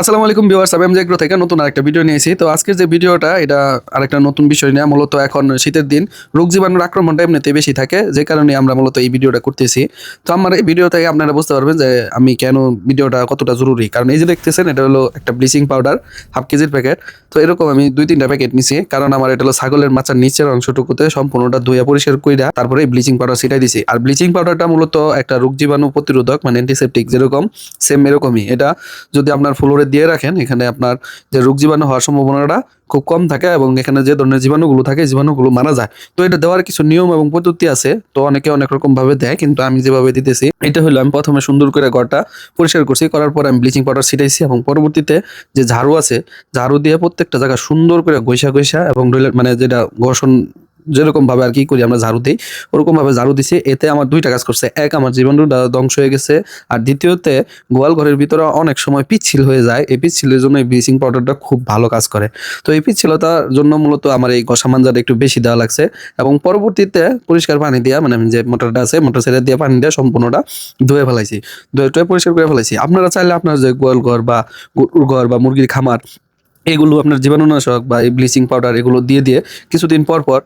আসসালামু আলাইকুম ভিউয়ার্স, আমি এমজে এগ্রো থেকে নতুন আরেকটা ভিডিও নিয়েছি তো আজকের যে ভিডিওটা, এটা আরেকটা নতুন বিষয় নিয়ে, মূলত এখন শীতের দিন। রোগ জীবাণুর আক্রমণটা এমনিতে বেশি থাকে, যে কারণে আমরা মূলত এই ভিডিওটা করতেছি। তো আমার এই ভিডিও থেকে আপনারা বুঝতে পারবেন যে আমি কেন ভিডিওটা কতটা জরুরি। কারণ এই যে দেখতেছেন, এটা হলো একটা ব্লিচিং পাউডার, হাফ কেজির প্যাকেট। তো এরকম আমি দুই, তিনটা প্যাকেট নিছি, কারণ আমার এটা হলো ছাগলের মাচার নিচের অংশটুকুতে সম্পূর্ণটা ধুয়ে পরিষ্কার কইরা তারপরে এই ব্লিচিং পাউডার ছিটাই দিছি। আর ব্লিচিং পাউডারটা মূলত একটা রোগ জীবাণু প্রতিরোধক মানে অ্যান্টিসেপটিক যেরকম সেম এরকমই। এটা যদি আপনার ফ্লোরে দিয়ে রাখেন, এখানে আপনার যে রোগ জীবাণু হওয়ার সম্ভাবনাটা খুব কম থাকে এবং এখানে যে ধরনের জীবাণুগুলো থাকে জীবাণুগুলো মারা যায়। তো এটা দেওয়ার কিছু নিয়ম এবং পদ্ধতি আছে, তো অনেকে অনেক রকম ভাবে দেয়, কিন্তু আমি যেভাবে দিতেছি, এটা হলো আমি প্রথমে সুন্দর করে ঘরটা পরিষ্কার করছি, করার পর আমি ব্লিচিং পাউডার ছিটাইছি এবং পরবর্তীতে যে ঝাড়ু আছে, ঝাড়ু দিয়ে প্রত্যেকটা জায়গা সুন্দর করে গৈসা গৈসা এবং মানে যেটা ঘর্ষণ যেরকম ভাবে আর কি করি আমরা ঝাড়ু দিই, ওরকম ভাবে ঝাড়ু দিছি, এতে আমার দুইটা কাজ করছে। এক, আমার জীবাণুটা ধ্বংস হয়ে গেছে, আর দ্বিতীয়তে গোয়াল ঘরের ভিতরে অনেক সময় পিচ্ছিল হয়ে যায়, এই পিচ্ছিলের জন্য এই ব্লিচিং পাউডারটা খুব ভালো কাজ করে। তো এই পিচ্ছিলতার জন্য মূলত আমার এই ঘষা মাঞ্জাটা একটু বেশি দেওয়া লাগছে, এবং পরবর্তীতে পরিষ্কার পানি দিয়া মানে যে মোটরটা আছে, মোটর ছেড়ে দিয়ে পানি দিয়ে সম্পূর্ণটা ধুয়ে ফেলাইছি। ধুয়ে টুয়ে পরিষ্কার করে ফেলাইছি। আপনারা চাইলে আপনার যে গোয়াল ঘর বা গরুর ঘর বা মুরগির খামার এগুলো আপনার জীবাণুনাশক বা এই ব্লিচিং পাউডার এগুলো দিয়ে দিয়ে কিছুদিন পর পর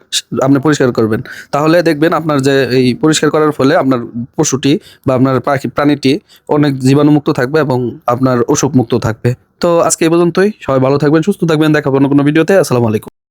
আপনি পরিষ্কার করবেন। তাহলে দেখবেন আপনার যে এই পরিষ্কার করার ফলে আপনার পশুটি বা আপনার পাখি, প্রাণীটি অনেক জীবাণুমুক্ত থাকবে এবং আপনার অসুখ মুক্ত থাকবে। তো আজকে এই পর্যন্তই। সবাই ভালো থাকবেন, সুস্থ থাকবেন। দেখাবো অন্য কোনো ভিডিওতে। আসসালামু আলাইকুম।